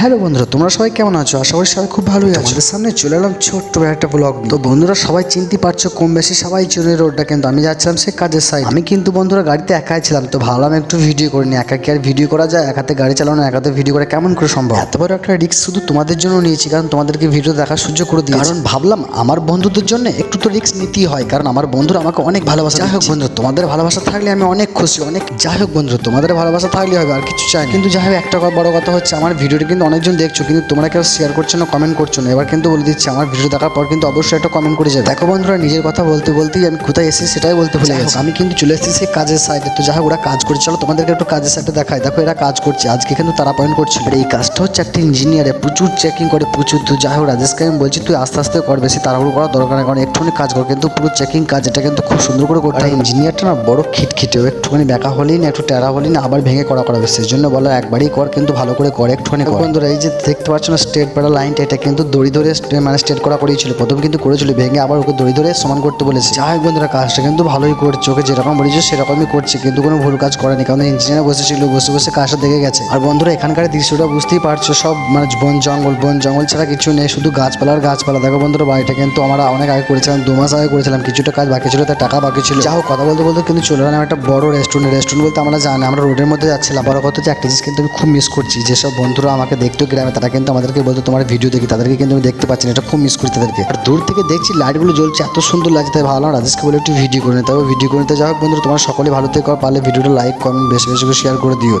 Hello বন্ধুরা তোমরা সবাই কেমন আছো? আশা করি সবাই খুব ভালোই আছো। আমাদের সামনে চলে এলাম ছোট্ট একটা ব্লগ তো বন্ধুরা সবাই চিনতে পারছ কম বেশি সবাই চিনে রোডটা কিন্তু আমি যাচ্ছিলাম সে কাজের সাইড আমি কিন্তু বন্ধুরা গাড়িতে একাই ছিলাম তো ভাবলাম একটু ভিডিও করে নি একা কি আর ভিডিও করা যায়? একাতে গাড়ি চালানো একাতে ভিডিও করা কেমন করে সম্ভব? এত বড় একটা রিস্ক শুধু তোমাদের জন্য নিয়েছি কারণ তোমাদেরকে ভিডিও দেখার সুযোগ করে দিই কারণ ভাবলাম আমার বন্ধুদের জন্য একটু তো রিস্ক নিতেই হয় কারণ আমার বন্ধুরা আমাকে অনেক ভালোবাসা। যাই হোক বন্ধু তোমাদের ভালোবাসা থাকলে আমি অনেক খুশি অনেক যাই হোক বন্ধু তোমাদের ভালোবাসা থাকলে হবে আর কিছু চাই না। কিন্তু যাই হোক একটা বড় কথা হচ্ছে আমার ভিডিওটি কিন্তু অনেকজন দেখছ কিন্তু তোমরা কেউ শেয়ার করছ না কমেন্ট করছ না। এবার কিন্তু বলে দিচ্ছি আমার ভিডিও দেখার পর কিন্তু অবশ্যই একটা কমেন্ট করে যাবে। দেখো বন্ধুরা নিজের কথা বলতে বলতেই আমি কোথায় এসেছি সেটাই বলতে ভুলে গেছি। আমি কিন্তু চলে এসেছি সেই কাজের সাইডে তো যাই ওরা কাজ করছে। চলো তোমাদেরকে একটু কাজের সাইডে দেখায় দেখো এরা কাজ করছে। আজকে কিন্তু তারা পয়েন্ট করছে আর এই কাজটা হচ্ছে একটা ইঞ্জিনিয়ারে প্রচুর চেকিং করে প্রচুর। তো যাই হোক রাজেশকে আমি বলছি তুই আস্তে আস্তে কর বেশি তাড়াহুড়ো করার দরকার নেই। কারণ একটুখানি কাজ কর কিন্তু পুরো চেকিং কাজ এটা কিন্তু খুব সুন্দর করে করতে হয় ইঞ্জিনিয়ারটা না বড় খিটখিটে। একটুখানি ব্যাকা হলেই না একটু টেরা হলেই না আবার ভেঙে করা করাবে সেই জন্য বলো একবারই কর কিন্তু ভালো করে কর একটুখানি কর। বন্ধুরা, এই যে দেখতে পাচ্ছ না স্ট্রেট পাড়া লাইনটা এটা কিন্তু দড়ি ধরে মানে স্ট্রেট করা করিয়েছিল প্রথম কিন্তু করেছিল, ভেঙে আবার ওকে দড়ি ধরে সমান করতে বলেছে। যাই হোক বন্ধুরা, কাজটা কিন্তু ভালোই করছে, ওকে যেরকম বলেছে সেরকমই করছে, কিন্তু কোনো ভুল কাজ করেনি, কারণ ইঞ্জিনিয়ার বসেছিল, বসে বসে কাজটা দেখে গেছে। আর বন্ধুরা, এখানকার দৃশ্যটা বুঝতেই পারছ, সব মানে বন জঙ্গল বন জঙ্গল ছাড়া কিছু নেই, শুধু গাছপালা আর গাছপালা। দেখো বন্ধুরা, বাড়িটা কিন্তু আমরা অনেক আগে করেছিলাম, দু মাস আগে করেছিলাম, কিছুটা কাজ বাকি ছিল তার টাকা বাকি ছিল। যা হোক, কথা বলতে বলতে কিন্তু চলে এলাম একটা বড় রেস্টুরেন্ট রেস্টুরেন্ট বলতে আমরা জানি, আমরা রোডের মধ্যে যাচ্ছিলাম, বড় কথা হচ্ছে একটা জিনিস কিন্তু আমি খুব মিস করছি, যেসব বন্ধুরা আমাকে দেখতো গ্রামে তারা কিন্তু আমাদেরকে বলতো, তোমার ভিডিও দেখি। তাদেরকে কিন্তু আমি দেখতে পাচ্ছি না, এটা খুব মিস করি তাদেরকে। আর দূর থেকে দেখছি লাইটগুলো জ্বলছে, এত সুন্দর লাগছে, তাই ভালো রাজেশকে বলে একটু ভিডিও করে নিতে হবে ভিডিও করে নিতে যাওয়া হোক বন্ধুরা, তোমার সকলে ভালো থেকে পারলে ভিডিওটা লাইক কমেন্ট বেশি বেশি করে শেয়ার করে দিও।